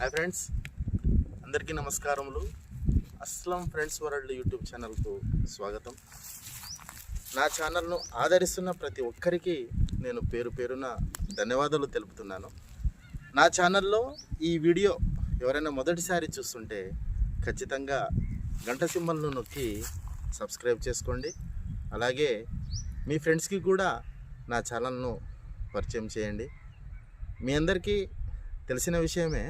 Hi friends అందరికీ నమస్కారములు. Aslam friends world YouTube ఛానల్కు స్వాగతం. నా ఛానల్ను ఆదరిస్తున్న ప్రతి ఒక్కరికి నేను పేరు పేరున ధన్యవాదాలు తెలుపుతున్నాను. నా ఛానల్లో ఈ వీడియో ఎవరైనా మొదటిసారి చూస్తుంటే ఖచ్చితంగా గంట సింబల్ను నొక్కి సబ్స్క్రైబ్ చేసుకోండి. అలాగే మీ ఫ్రెండ్స్కి కూడా నా ఛానల్ను పరిచయం చేయండి. మీ అందరికీ తెలిసిన విషయమే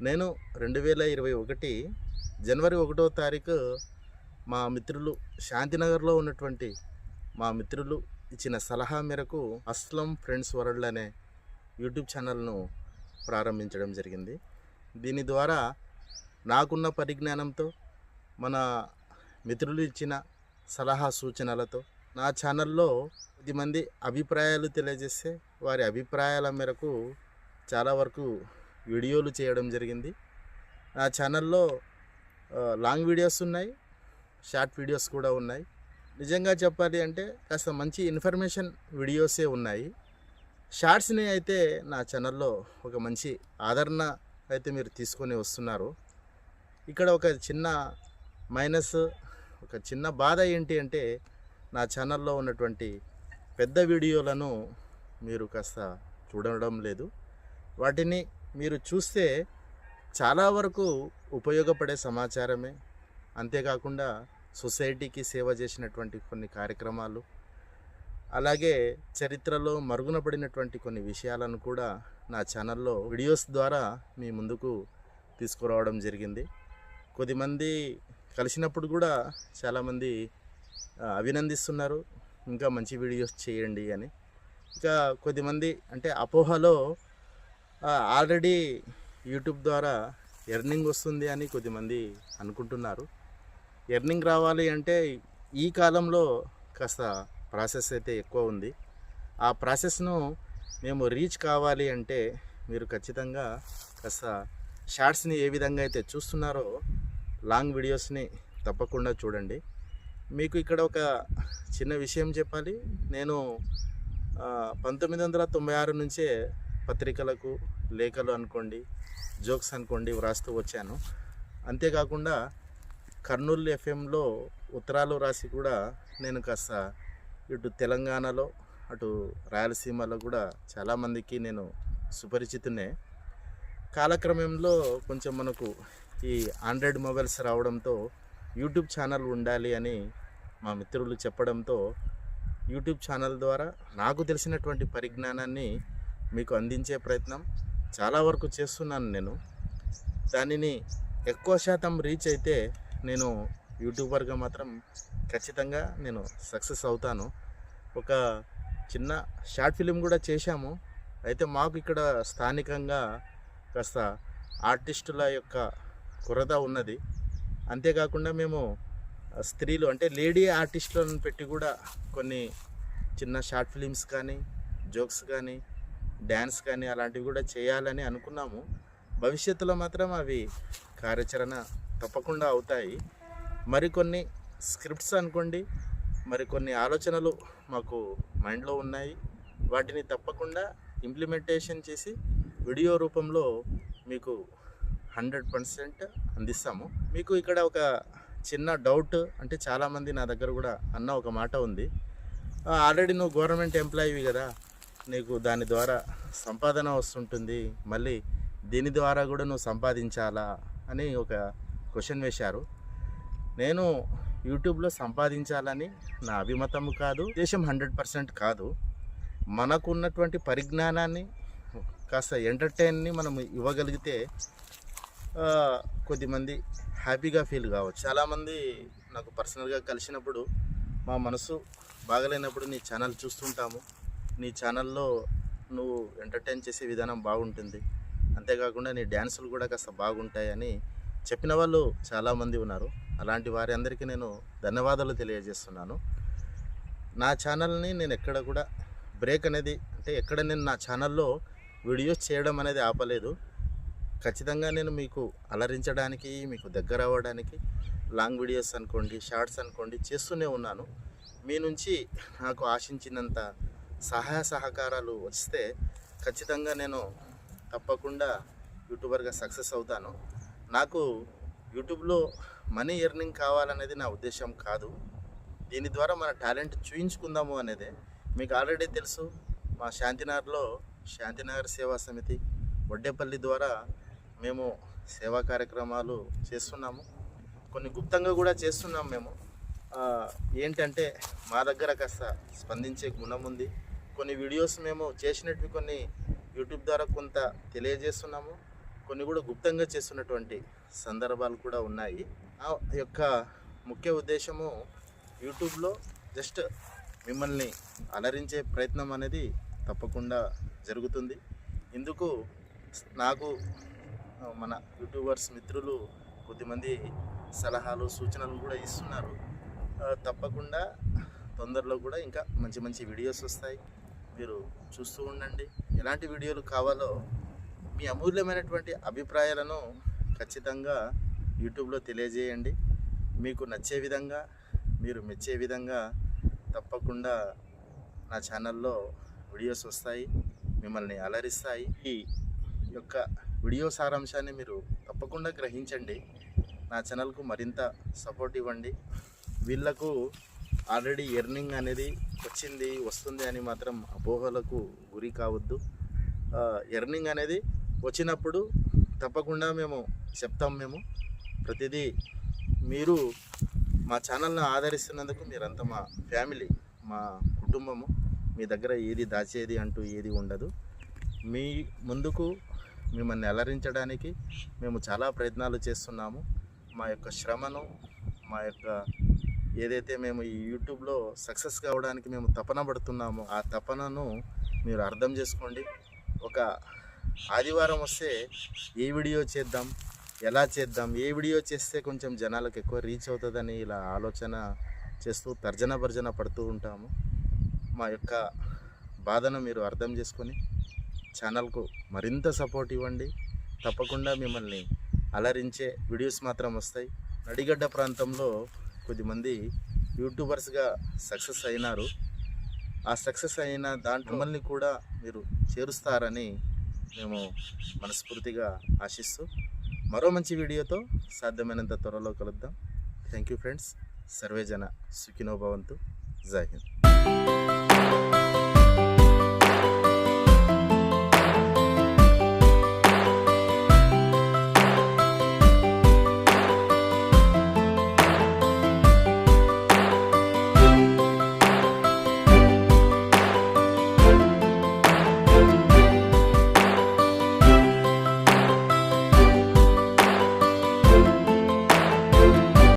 నేను రెండు వేల ఇరవై ఒకటి జనవరి ఒకటో తారీఖు మా మిత్రులు శాంతినగర్లో ఉన్నటువంటి మా మిత్రులు ఇచ్చిన సలహా మేరకు అస్లం ఫ్రెండ్స్ వరల్డ్ అనే యూట్యూబ్ ఛానల్ను ప్రారంభించడం జరిగింది. దీని ద్వారా నాకున్న పరిజ్ఞానంతో మన మిత్రులు ఇచ్చిన సలహా సూచనలతో నా ఛానల్లో కొద్దిమంది అభిప్రాయాలు తెలియజేస్తే వారి అభిప్రాయాల మేరకు చాలా వరకు వీడియోలు చేయడం జరిగింది. నా ఛానల్లో లాంగ్ వీడియోస్ ఉన్నాయి షార్ట్ వీడియోస్ కూడా ఉన్నాయి. నిజంగా చెప్పాలి అంటే కాస్త మంచి ఇన్ఫర్మేషన్ వీడియోసే ఉన్నాయి. షార్ట్స్ని అయితే నా ఛానల్లో ఒక మంచి ఆదరణ అయితే మీరు తీసుకొని వస్తున్నారు. ఇక్కడ ఒక చిన్న మైనస్ ఒక చిన్న బాధ ఏంటి అంటే నా ఛానల్లో ఉన్నటువంటి పెద్ద వీడియోలను మీరు కాస్త చూడడం లేదు. వాటిని మీరు చూస్తే చాలా వరకు ఉపయోగపడే సమాచారమే. అంతేకాకుండా సొసైటీకి సేవ చేసినటువంటి కొన్ని కార్యక్రమాలు అలాగే చరిత్రలో మరుగున పడినటువంటి కొన్ని విషయాలను కూడా నా ఛానల్లో వీడియోస్ ద్వారా మీ ముందుకు తీసుకురావడం జరిగింది. కొద్దిమంది కలిసినప్పుడు కూడా చాలామంది అభినందిస్తున్నారు. ఇంకా మంచి వీడియోస్ చేయండి అని. ఇంకా కొద్దిమంది అంటే అపోహలో ఆల్రెడీ యూట్యూబ్ ద్వారా ఎర్నింగ్ వస్తుంది అని కొద్దిమంది అనుకుంటున్నారు. ఎర్నింగ్ రావాలి అంటే ఈ కాలంలో కాస్త ప్రాసెస్ అయితే ఎక్కువ ఉంది. ఆ ప్రాసెస్ను మేము రీచ్ కావాలి అంటే మీరు ఖచ్చితంగా కాస్త షార్ట్స్ని ఏ విధంగా అయితే చూస్తున్నారో లాంగ్ వీడియోస్ని తప్పకుండా చూడండి. మీకు ఇక్కడ ఒక చిన్న విషయం చెప్పాలి. నేను పంతొమ్మిది వందల తొంభై ఆరు నుంచే పత్రికలకు లేఖలు అనుకోండి జోక్స్ అనుకోండి వ్రాస్తూ వచ్చాను. అంతేకాకుండా కర్నూలు ఎఫ్ఎంలో ఉత్తరాలు రాసి కూడా నేను కాస్త ఇటు తెలంగాణలో అటు రాయలసీమలో కూడా చాలామందికి నేను సుపరిచితునే కాలక్రమంలో కొంచెం మనకు ఈ ఆండ్రాయిడ్ మొబైల్స్ రావడంతో యూట్యూబ్ ఛానల్ ఉండాలి అని మా మిత్రులు చెప్పడంతో యూట్యూబ్ ఛానల్ ద్వారా నాకు తెలిసినటువంటి పరిజ్ఞానాన్ని మీకు అందించే ప్రయత్నం చాలా వరకు చేస్తున్నాను నేను. దానిని ఎక్కువ శాతం రీచ్ అయితే నేను యూట్యూబర్గా మాత్రం ఖచ్చితంగా నేను సక్సెస్ అవుతాను. ఒక చిన్న షార్ట్ ఫిలిం కూడా చేశాము. అయితే మాకు ఇక్కడ స్థానికంగా కాస్త ఆర్టిస్టుల యొక్క కొరత ఉన్నది. అంతేకాకుండా మేము స్త్రీలు అంటే లేడీ ఆర్టిస్టులను పెట్టి కూడా కొన్ని చిన్న షార్ట్ ఫిలిమ్స్ కానీ జోక్స్ కానీ డ్యాన్స్ కానీ అలాంటివి కూడా చేయాలని అనుకున్నాము. భవిష్యత్తులో మాత్రం అవి కార్యాచరణ తప్పకుండా అవుతాయి. మరికొన్ని స్క్రిప్ట్స్ అనుకోండి మరికొన్ని ఆలోచనలు మాకు మైండ్లో ఉన్నాయి. వాటిని తప్పకుండా ఇంప్లిమెంటేషన్ చేసి వీడియో రూపంలో మీకు హండ్రెడ్ పర్సెంట్ అందిస్తాము. మీకు ఇక్కడ ఒక చిన్న డౌట్ అంటే చాలామంది నా దగ్గర కూడా అన్న ఒక మాట ఉంది. ఆల్రెడీ నువ్వు గవర్నమెంట్ ఎంప్లాయీవి కదా నీకు దాని ద్వారా సంపాదన వస్తుంటుంది మళ్ళీ దీని ద్వారా కూడా నువ్వు సంపాదించాలా అని ఒక క్వశ్చన్ వేశారు. నేను యూట్యూబ్లో సంపాదించాలని నా అభిమతము కాదు ఉద్దేశం హండ్రెడ్ పర్సెంట్ కాదు. మనకు ఉన్నటువంటి పరిజ్ఞానాన్ని కాస్త ఎంటర్టైన్ని మనం ఇవ్వగలిగితే కొద్దిమంది హ్యాపీగా ఫీల్ కావచ్చు. చాలామంది నాకు పర్సనల్గా కలిసినప్పుడు మా మనసు బాగలేనప్పుడు నీ ఛానల్ చూస్తుంటాము. నీ ఛానల్లో నువ్వు ఎంటర్టైన్ చేసే విధానం బాగుంటుంది. అంతేకాకుండా నీ డ్యాన్సులు కూడా కాస్త బాగుంటాయని చెప్పిన వాళ్ళు చాలామంది ఉన్నారు. అలాంటి వారి అందరికీ నేను ధన్యవాదాలు తెలియజేస్తున్నాను. నా ఛానల్ని నేను ఎక్కడ కూడా బ్రేక్ అనేది అంటే ఎక్కడ నేను నా ఛానల్లో వీడియోస్ చేయడం అనేది ఆపలేదు. ఖచ్చితంగా నేను మీకు అలరించడానికి మీకు దగ్గర అవ్వడానికి లాంగ్ వీడియోస్ అనుకోండి షార్ట్స్ అనుకోండి చేస్తూనే ఉన్నాను. మీ నుంచి నాకు ఆశించినంత సహాయ సహకారాలు వస్తే ఖచ్చితంగా నేను తప్పకుండా యూట్యూబర్గా సక్సెస్ అవుతాను. నాకు యూట్యూబ్లో మనీ ఎర్నింగ్ కావాలనేది నా ఉద్దేశం కాదు. దీని ద్వారా మన టాలెంట్ చూయించుకుందాము అనేది. మీకు ఆల్రెడీ తెలుసు మా శాంతినగర్లో శాంతినగర్ సేవా సమితి వడ్డేపల్లి ద్వారా మేము సేవా కార్యక్రమాలు చేస్తున్నాము. కొన్ని గుప్తంగా కూడా చేస్తున్నాం మేము. ఏంటంటే మా దగ్గర కాస్త స్పందించే గుణం ఉంది. కొన్ని వీడియోస్ మేము చేసినట్టు కొన్ని యూట్యూబ్ ద్వారా కొంత తెలియజేస్తున్నాము. కొన్ని కూడా గుప్తంగా చేస్తున్నటువంటి సందర్భాలు కూడా ఉన్నాయి. ఆ యొక్క ముఖ్య ఉద్దేశము యూట్యూబ్లో జస్ట్ మిమ్మల్ని అలరించే ప్రయత్నం అనేది తప్పకుండా జరుగుతుంది. ఇందుకు నాకు మన యూట్యూబర్స్ మిత్రులు కొద్దిమంది సలహాలు సూచనలు కూడా ఇస్తున్నారు. తప్పకుండా తొందరలో కూడా ఇంకా మంచి మంచి వీడియోస్ వస్తాయి. మీరు చూస్తూ ఉండండి. ఎలాంటి వీడియోలు కావాలో మీ అమూల్యమైనటువంటి అభిప్రాయాలను ఖచ్చితంగా యూట్యూబ్లో తెలియజేయండి. మీకు నచ్చే విధంగా మీరు మెచ్చే విధంగా తప్పకుండా నా ఛానల్లో వీడియోస్ వస్తాయి. మిమ్మల్ని అలరిస్తాయి. ఈ యొక్క వీడియో సారాంశాన్ని మీరు తప్పకుండా గ్రహించండి. నా ఛానల్కు మరింత సపోర్ట్ ఇవ్వండి. వీళ్ళకు ఆల్రెడీ ఎర్నింగ్ అనేది వచ్చింది వస్తుంది అని మాత్రం అపోహలకు గురి కావద్దు. ఎర్నింగ్ అనేది వచ్చినప్పుడు తప్పకుండా మేము చెప్తాం మేము. ప్రతిదీ మీరు మా ఛానల్ని ఆదరిస్తున్నందుకు మీరంతా మా ఫ్యామిలీ మా కుటుంబము మీ దగ్గర ఏది దాచేది అంటూ ఏది ఉండదు. మీ ముందుకు మిమ్మల్ని అలరించడానికి మేము చాలా ప్రయత్నాలు చేస్తున్నాము. మా యొక్క శ్రమను మా యొక్క ఏదైతే మేము ఈ యూట్యూబ్లో సక్సెస్ కావడానికి మేము తపన పడుతున్నామో ఆ తపనను మీరు అర్థం చేసుకోండి. ఒక ఆదివారం వస్తే ఏ వీడియో చేద్దాం? ఎలా చేద్దాం? ఏ వీడియో చేస్తే కొంచెం జనాలకు ఎక్కువ రీచ్ అవుతుందని ఇలా ఆలోచన చేస్తూ తర్జన భర్జన పడుతూ ఉంటాము. మా యొక్క బాధను మీరు అర్థం చేసుకొని ఛానల్కు మరింత సపోర్ట్ ఇవ్వండి. తప్పకుండా మిమ్మల్ని అలరించే వీడియోస్ మాత్రం వస్తాయి. నడిగడ్డ ప్రాంతంలో కొద్దిమంది యూట్యూబర్స్గా సక్సెస్ అయినారు. ఆ సక్సెస్ అయిన దాంట్లో మిమ్మల్ని కూడా మీరు చేరుస్తారని మేము మనస్ఫూర్తిగా ఆశిస్తూ మరో మంచి వీడియోతో సాధ్యమైనంత త్వరలో కలుద్దాం. థ్యాంక్ యూ ఫ్రెండ్స్ సర్వేజన సుఖినో భవంతు. జై హింద్.